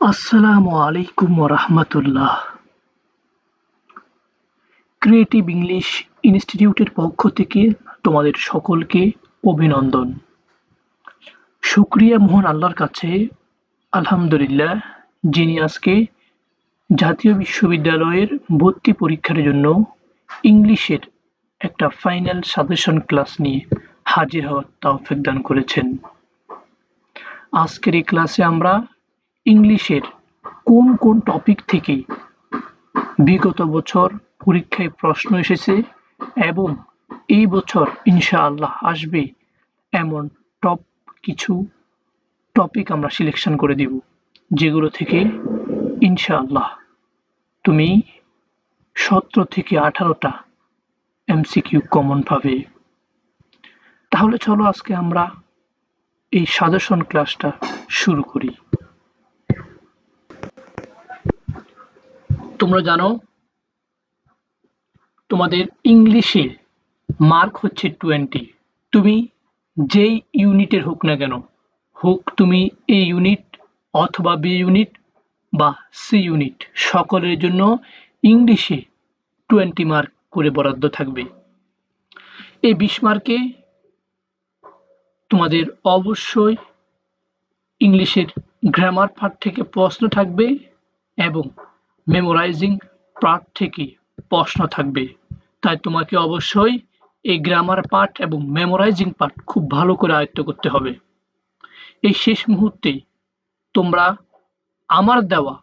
আসসালামু আলাইকুম রহমতুল্লাহ। Creative English ইনস্টিটিউটের পক্ষ থেকে তোমাদের সকলকে অভিনন্দন। শুক্রিয়া মোহন আল্লাহর কাছে, আলহামদুলিল্লাহ, যিনি আজকে জাতীয় বিশ্ববিদ্যালয়ের ভর্তি পরীক্ষার জন্য ইংলিশের একটা ফাইনাল সাজেশন ক্লাস নিয়ে হাজির হওয়ার তৌফিক দান করেছেন। আজকের এই ক্লাসে আমরা ইংলিশের কোন কোন টপিক থেকে বিগত বছর পরীক্ষায় প্রশ্ন এসেছে এবং এই বছর ইনশাআল্লাহ আসবে এমন টপ কিছু টপিক আমরা সিলেকশন করে দিব, যেগুলো থেকে ইনশাআল্লাহ তুমি সতেরো থেকে আঠারোটা এমসিকিউ কমন পাবে। তাহলে চলো আজকে আমরা এই সাজেশন ক্লাসটা শুরু করি। তোমরা জানো, তোমাদের ইংলিশে মার্ক হচ্ছে টোয়েন্টি তুমি যেই ইউনিটের হোক না কেন, হোক তুমি এ ইউনিট অথবা বি ইউনিট বা সি ইউনিট সকলের জন্য ইংলিশে টোয়েন্টি মার্ক করে বরাদ্দ থাকবে। এই বিশ মার্কে তোমাদের অবশ্যই ইংলিশের গ্রামার পার্ট থেকে প্রশ্ন থাকবে এবং মেমোরাইজিং পার্ট থেকে প্রশ্ন থাকবে। তাই তোমাকে অবশ্যই এই গ্রামার পার্ট এবং মেমোরাইজিং পার্ট খুব ভালো করে আয়ত্ত করতে হবে। এই শেষ মুহূর্তে তোমরা আমার দেওয়া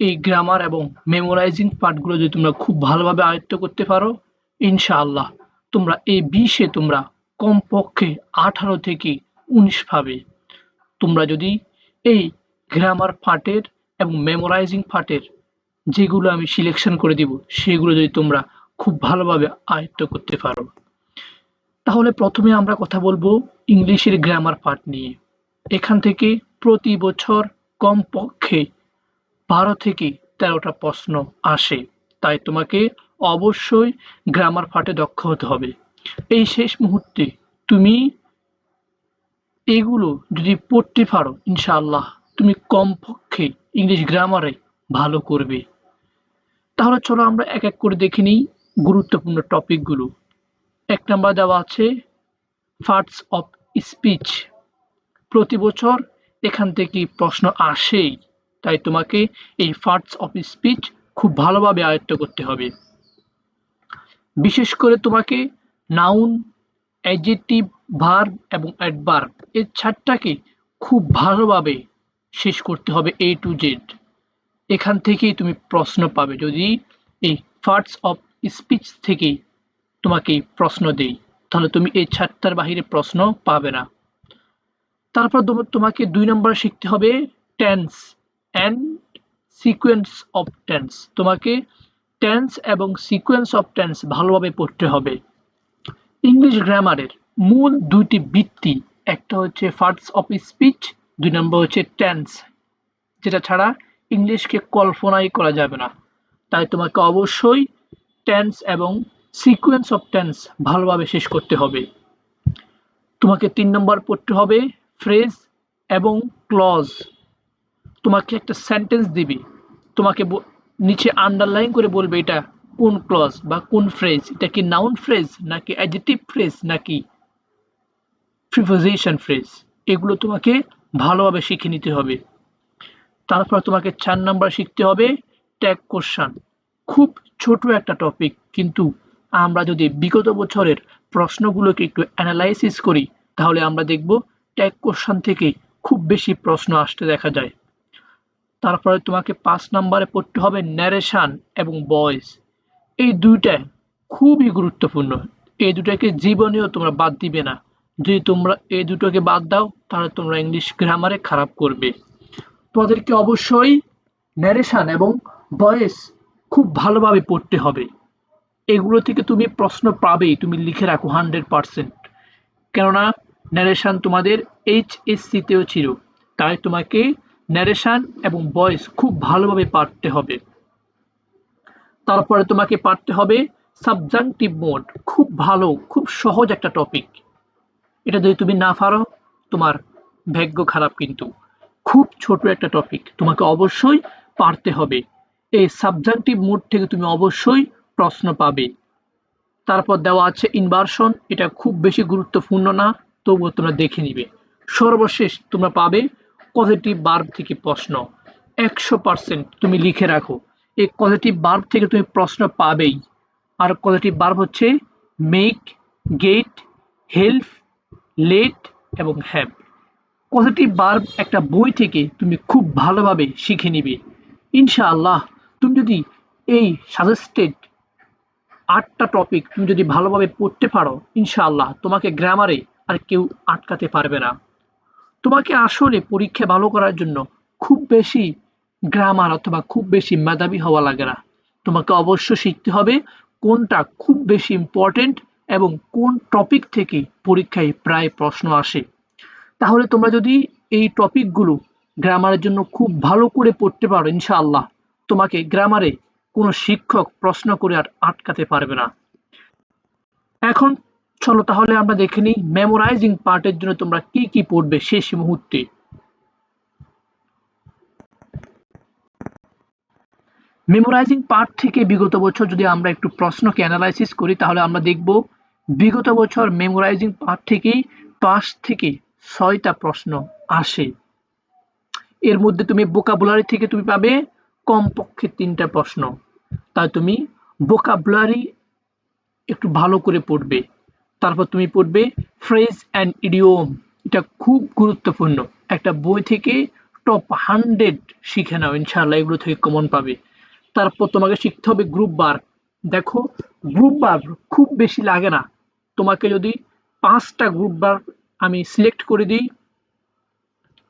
এই গ্রামার এবং মেমোরাইজিং পার্টগুলো যদি তোমরা খুব ভালোভাবে আয়ত্ত করতে পারো, ইনশাআল্লাহ তোমরা এই বিশে তোমরা কমপক্ষে আঠারো থেকে উনিশ পাবে। তোমরা যদি এই গ্রামার পার্টের এবং মেমোরাইজিং পার্টের যেগুলো আমি সিলেকশন করে দিব, সেগুলো যদি তোমরা খুব ভালোভাবে আয়ত্ত করতে পারো। তাহলে প্রথমে আমরা কথা বলব ইংলিশের গ্রামার পার্ট নিয়ে। এখান থেকে প্রতি বছর কমপক্ষে বারো থেকে তেরোটা প্রশ্ন আসে। তাই তোমাকে অবশ্যই গ্রামার পার্টে দক্ষ হতে হবে। এই শেষ মুহূর্তে তুমি এগুলো যদি পড়তে পারো, ইনশাআল্লাহ তুমি কমপক্ষে ইংলিশ গ্রামারে ভালো করবে। তাহলে চলো আমরা এক এক করে দেখে নিই গুরুত্বপূর্ণ টপিকগুলো। এক নাম্বার দেওয়া আছে পার্টস অফ স্পিচ। প্রতি বছর এখান থেকে প্রশ্ন আসেই, তাই তোমাকে এই পার্টস অফ স্পিচ খুব ভালোভাবে আয়ত্ত করতে হবে। বিশেষ করে তোমাকে নাউন, অ্যাডজেক্টিভ, ভার্ব এবং অ্যাডভার্ব এই চারটাকে খুব ভালোভাবে শেষ করতে হবে এ টু জেড এখান থেকেই তুমি প্রশ্ন পাবে। যদি এই পার্টস অফ স্পিচ থেকেই তোমাকে প্রশ্ন দেই, তাহলে তুমি এই চারটার বাহিরে প্রশ্ন পাবে না। তারপর তোমাকে দুই নম্বর শিখতে হবে tense and sequence of tense তোমাকে টেন্স এবং সিকোয়েন্স অফ টেন্স ভালোভাবে পড়তে হবে। ইংলিশ গ্রামারের মূল দুইটি বৃত্তি একটা হচ্ছে ফার্টস অফ স্পিচ দুই নম্বর হচ্ছে টেন্স যেটা ছাড়া ইংলিশকে কল্পনাই করা যাবে না। তাই তোমাকে অবশ্যই টেন্স এবং সিকোয়েন্স অফ টেন্স ভালোভাবে শেষ করতে হবে। তোমাকে তিন নম্বর পড়তে হবে ফ্রেজ এবং ক্লজ তোমাকে একটা সেন্টেন্স দিবে। তোমাকে নিচে আন্ডারলাইন করে বলবে এটা কোন ক্লজ বা কোন ফ্রেজ এটা কি নাউন ফ্রেজ নাকি অ্যাডজেটিভ ফ্রেজ নাকি প্রিপোজিশন ফ্রেজ এগুলো তোমাকে ভালোভাবে শিখে নিতে হবে। তারপর তোমাকে চার নাম্বার শিখতে হবে ট্যাগ কোশ্চান খুব ছোট একটা টপিক কিন্তু আমরা যদি বিগত বছরের প্রশ্নগুলোকে একটু অ্যানালাইসিস করি, তাহলে আমরা দেখব ট্যাগ কোশ্চান থেকে খুব বেশি প্রশ্ন আসতে দেখা যায়। তারপরে তোমাকে পাঁচ নাম্বারে পড়তে হবে ন্যারেশান এবং বয়েস এই দুইটা খুবই গুরুত্বপূর্ণ। এই দুটাকে জীবনেও তোমরা বাদ দিবে না। যদি তোমরা এই দুটোকে বাদ দাও, তাহলে তোমরা ইংলিশ গ্রামারে খারাপ করবে। তোমাদেরকে অবশ্যই ন্যারেশান এবং ভয়েস খুব ভালোভাবে পড়তে হবে। এগুলো থেকে তুমি প্রশ্ন পাবেই, তুমি লিখে রাখো হান্ড্রেড পারসেন্ট কেননা ন্যারেশান তোমাদের এইচ এস সিতেও ছিল, তাই তোমাকে ন্যারেশান এবং ভয়েস খুব ভালোভাবে পারতে হবে। তারপরে তোমাকে পারতে হবে সাবজাংটিভ মোড খুব ভালো, খুব সহজ একটা টপিক এটা যদি তুমি না পারো, তোমার ভাগ্য খারাপ কিন্তু। খুব ছোট একটা টপিক তোমাকে অবশ্যই পারতে হবে। এই সাবজেক্টিভ মোড থেকে তুমি অবশ্যই প্রশ্ন পাবে। তারপর দেওয়া আছে ইনভার্সন এটা খুব বেশি গুরুত্বপূর্ণ না, তবুও তোমরা দেখে নিবে। সর্বশেষ তোমরা পাবে পজিটিভ বার্ব থেকে প্রশ্ন। একশো পার্সেন্ট তুমি লিখে রাখো। এই পজিটিভ বার্ব থেকে তুমি প্রশ্ন পাবেই। আর পজিটিভ বার্ব হচ্ছে মেক গেট হেল্প লেট এবং হ্যাভ পজিটিভ বার্ব একটা বই থেকে তুমি খুব ভালোভাবে শিখে নিবে। ইনশাআল্লাহ, তুমি যদি এই সাজেস্টেড আটটা টপিক তুমি যদি ভালোভাবে পড়তে পারো, ইনশাআল্লাহ তোমাকে গ্রামারে আর কেউ আটকাতে পারবে না। তোমাকে আসলে পরীক্ষা ভালো করার জন্য খুব বেশি গ্রামার অথবা খুব বেশি মেধাবী হওয়া লাগে না। তোমাকে অবশ্য শিখতে হবে কোনটা খুব বেশি ইম্পর্টেন্ট এবং কোন টপিক থেকে পরীক্ষায় প্রায় প্রশ্ন আসে। তাহলে তোমরা যদি এই টপিকগুলো গ্রামারের জন্য খুব ভালো করে পড়তে পারো, ইনশাআল্লাহ, তোমাকে গ্রামারে কোনো শিক্ষক প্রশ্ন করে আর আটকাতে পারবে না। এখন চলো তাহলে আমরা দেখে নিই মেমোরাইজিং পার্টের জন্য তোমরা কি কি পড়বে শেষ মুহূর্তে। মেমোরাইজিং পার্ট থেকে বিগত বছর যদি আমরা একটু প্রশ্নকে অ্যানালাইসিস করি, তাহলে আমরা দেখব বিগত বছর মেমোরাইজিং পার্ট থেকেই পাঁচ থেকে ছয়টা প্রশ্ন আসে। এর মধ্যে তুমি বোকাবুলারি থেকে তুমি পাবে কমপক্ষে তিনটা প্রশ্ন। তাই তুমি বোকাবুলারি একটু ভালো করে পড়বে। তারপর তুমি পড়বে ফ্রেজ অ্যান্ড ইডিওম এটা খুব গুরুত্বপূর্ণ। একটা বই থেকে টপ হান্ড্রেড শিখে নাও, ইনশাআল্লাহ এগুলো থেকে কমন পাবে। তারপর তোমাকে শিখতে হবে গ্রুপ বার দেখো গ্রুপ বার খুব বেশি লাগে না। তোমাকে যদি পাঁচটা গ্রুপ বার আমি সিলেক্ট করে দিই।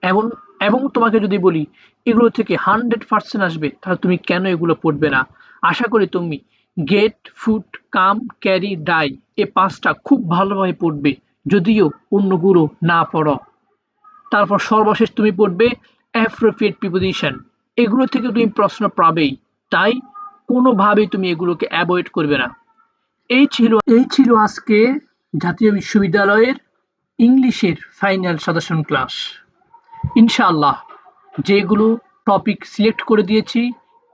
এবং এবং তোমাকে যদি বলি, এগুলো থেকে হান্ড্রেড পার্সেন্ট আসবে, তাহলে তুমি কেন এগুলো পড়বে না? আশা করি তুমি get put come carry die এ পাঁচটা খুব ভালোভাবে পড়বে, যদিও অন্যগুলো না পড়ো। তারপর সর্বশেষ তুমি পড়বে অ্যাপ্রোপ্রিয়েট প্রিপোজিশন এগুলো থেকে তুমি প্রশ্ন পাবেই, তাই কোনোভাবেই তুমি এগুলোকে অ্যাভয়েড করবে না। এই ছিল এই ছিল আজকে জাতীয় বিশ্ববিদ্যালয়ের ইংলিশের ফাইনাল সাজেশন ক্লাস। ইনশাআল্লাহ, যেগুলো টপিক সিলেক্ট করে দিয়েছি,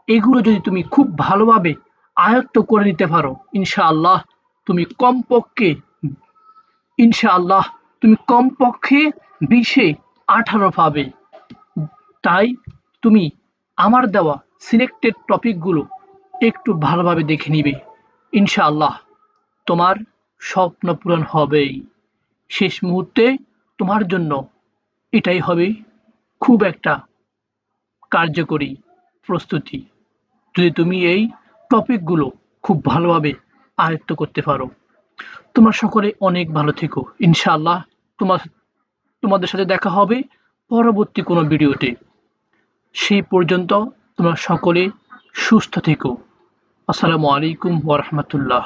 এগুলো যদি তুমি খুব ভালোভাবে আয়ত্ত করে নিতে পারো, ইনশাআল্লাহ তুমি কমপক্ষে, ইনশাআল্লাহ তুমি কমপক্ষে বিশে আঠারো পাবে। তাই তুমি আমার দেওয়া সিলেক্টেড টপিকগুলো একটু ভালোভাবে দেখে নিবে। ইনশাআল্লাহ, তোমার স্বপ্ন পূরণ হবেই। শেষ মুহূর্তে তোমার জন্য এটাই হবে খুব একটা কার্যকরী প্রস্তুতি। যদি তুমি এই টপিকগুলো খুব ভালোভাবে আয়ত্ত করতে পারো। তোমরা সকলে অনেক ভালো থেকো। ইনশাআল্লাহ তোমার, তোমাদের সাথে দেখা হবে পরবর্তী কোনো ভিডিওতে। সেই পর্যন্ত তোমরা সকলে সুস্থ থেকো। আসসালামু আলাইকুম ওরহমতুল্লাহ